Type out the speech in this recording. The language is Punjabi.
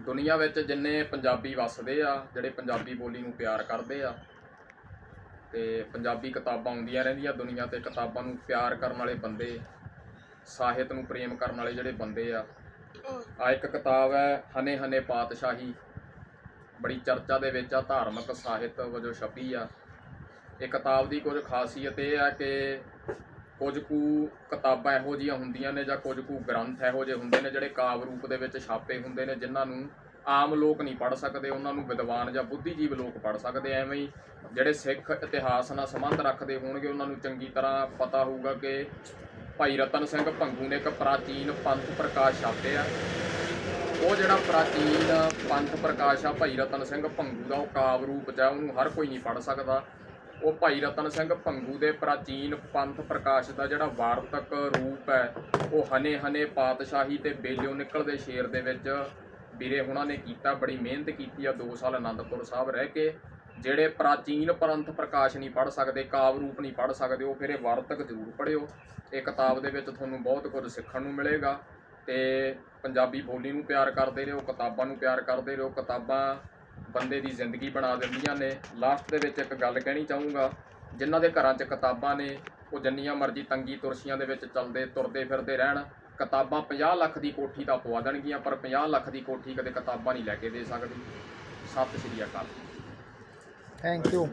ਦੁਨੀਆ ਵਿੱਚ ਜਿੰਨੇ ਪੰਜਾਬੀ ਵੱਸਦੇ ਆ, ਜਿਹੜੇ ਪੰਜਾਬੀ ਬੋਲੀ ਨੂੰ ਪਿਆਰ ਕਰਦੇ ਆ, ਤੇ ਪੰਜਾਬੀ ਕਿਤਾਬਾਂ ਆਉਂਦੀਆਂ ਰਹਿੰਦੀਆਂ ਦੁਨੀਆ ਤੇ, ਕਿਤਾਬਾਂ ਨੂੰ ਪਿਆਰ ਕਰਨ ਵਾਲੇ ਬੰਦੇ, ਸਾਹਿਤ ਨੂੰ ਪ੍ਰੇਮ ਕਰਨ ਵਾਲੇ ਜਿਹੜੇ ਬੰਦੇ ਆ। ਆ ਇੱਕ ਕਿਤਾਬ ਹੈ, ਹਨੇ ਹਨੇ ਪਾਤਸ਼ਾਹੀ। ਬੜੀ ਚਰਚਾ ਦੇ ਵਿੱਚ ਆ, ਧਾਰਮਿਕ ਸਾਹਿਤ ਵਜੋਂ ਛਪੀ ਆ। ਇਹ ਕਿਤਾਬ ਦੀ ਕੁਝ ਖਾਸੀਅਤ ਇਹ ਆ ਕਿ ਕੁਝ ਕੁ ਕਿਤਾਬਾਂ ਇਹੋ ਜਿਹੀਆਂ ਹੁੰਦੀਆਂ ਨੇ ਜਾਂ ਕੁਝ ਕੁ ਗ੍ਰੰਥ ਇਹੋ ਜਿਹੇ ਹੁੰਦੇ ਨੇ ਜਿਹੜੇ ਕਾਵ ਰੂਪ ਦੇ ਵਿੱਚ ਛਾਪੇ ਹੁੰਦੇ ਨੇ, ਜਿਨ੍ਹਾਂ ਨੂੰ ਆਮ ਲੋਕ ਨਹੀਂ ਪੜ੍ਹ ਸਕਦੇ, ਉਹਨਾਂ ਨੂੰ ਵਿਦਵਾਨ ਜਾਂ ਬੁੱਧੀਜੀਵ ਲੋਕ ਪੜ੍ਹ ਸਕਦੇ ਐਵੇਂ ਹੀ ਜਿਹੜੇ ਸਿੱਖ ਇਤਿਹਾਸ ਨਾਲ ਸੰਬੰਧ ਰੱਖਦੇ ਹੋਣਗੇ, ਉਹਨਾਂ ਨੂੰ ਚੰਗੀ ਤਰ੍ਹਾਂ ਪਤਾ ਹੋਊਗਾ ਕਿ ਭਾਈ ਰਤਨ ਸਿੰਘ ਭੰਗੂ ਨੇ ਇੱਕ ਪ੍ਰਾਚੀਨ ਪੰਥ ਪ੍ਰਕਾਸ਼ ਛਾਪਿਆ ਉਹ ਜਿਹੜਾ ਪ੍ਰਾਚੀਨ ਪੰਥ ਪ੍ਰਕਾਸ਼ ਆ, ਭਾਈ ਰਤਨ ਸਿੰਘ ਭੰਗੂ ਦਾ, ਉਹ ਕਾਵ ਰੂਪ ਜਾਂ ਉਹਨੂੰ ਹਰ ਕੋਈ ਨਹੀਂ ਪੜ੍ਹ ਸਕਦਾ। ਉਹ ਭਾਈ ਰਤਨ ਸਿੰਘ ਭੰਗੂ ਦੇ ਪ੍ਰਾਚੀਨ ਪੰਥ ਪ੍ਰਕਾਸ਼ ਦਾ ਜਿਹੜਾ ਵਾਰਤਕ ਰੂਪ ਹੈ, ਉਹ ਹਨੇ ਹਨੇ ਪਾਤਸ਼ਾਹੀ ਤੇ ਬੇਲਿਓ ਨਿਕਲਦੇ ਸ਼ੇਰ ਦੇ ਵਿੱਚ ਵੀਰੇ ਹੁਣਾਂ ਨੇ ਕੀਤਾ, ਬੜੀ ਮਿਹਨਤ ਕੀਤੀ ਆ 2 ਸਾਲ ਆਨੰਦਪੁਰ ਸਾਹਿਬ ਰਹਿ ਕੇ। ਜਿਹੜੇ ਪ੍ਰਾਚੀਨ ਪੰਥ ਪ੍ਰਕਾਸ਼ ਨਹੀਂ ਪੜ੍ਹ ਸਕਦੇ, ਕਾਵ ਰੂਪ ਨਹੀਂ ਪੜ੍ਹ ਸਕਦੇ, ਉਹ ਫਿਰ ਇਹ ਵਾਰਤਕ ਜ਼ਰੂਰ ਪੜ੍ਹਿਓ। ਇਹ ਕਿਤਾਬ ਦੇ ਵਿੱਚ ਤੁਹਾਨੂੰ ਬਹੁਤ ਕੁਝ ਸਿੱਖਣ ਨੂੰ ਮਿਲੇਗਾ ਤੇ ਪੰਜਾਬੀ ਬੋਲੀ ਨੂੰ ਪਿਆਰ ਕਰਦੇ ਰਹੋ, ਕਿਤਾਬਾਂ ਨੂੰ ਪਿਆਰ ਕਰਦੇ ਰਹੋ, ਕਿਤਾਬਾਂ ਬੰਦੇ ਦੀ ਜ਼ਿੰਦਗੀ ਬਣਾ ਦਿੰਦੀਆਂ ਨੇ। ਲਾਸਟ ਦੇ ਵਿੱਚ ਇੱਕ ਗੱਲ ਕਹਿਣੀ ਚਾਹੂੰਗਾ, ਜਿਨ੍ਹਾਂ ਦੇ ਘਰਾਂ 'ਚ ਕਿਤਾਬਾਂ ਨੇ, ਉਹ ਜਿੰਨੀਆਂ ਮਰਜ਼ੀ ਤੰਗੀ ਤੁਰਸ਼ੀਆਂ ਦੇ ਵਿੱਚ ਚੱਲਦੇ, ਤੁਰਦੇ ਫਿਰਦੇ ਰਹਿਣ, ਕਿਤਾਬਾਂ 50 ਲੱਖ ਦੀ ਕੋਠੀ ਤਾਂ ਪਵਾ ਦੇਣਗੀਆਂ, ਪਰ 50 ਲੱਖ ਦੀ ਕੋਠੀ ਕਦੇ ਕਿਤਾਬਾਂ ਨਹੀਂ ਲੈ ਕੇ ਦੇ ਸਕਦੀ। ਸਤਿ ਸ਼੍ਰੀ ਅਕਾਲ। Thank you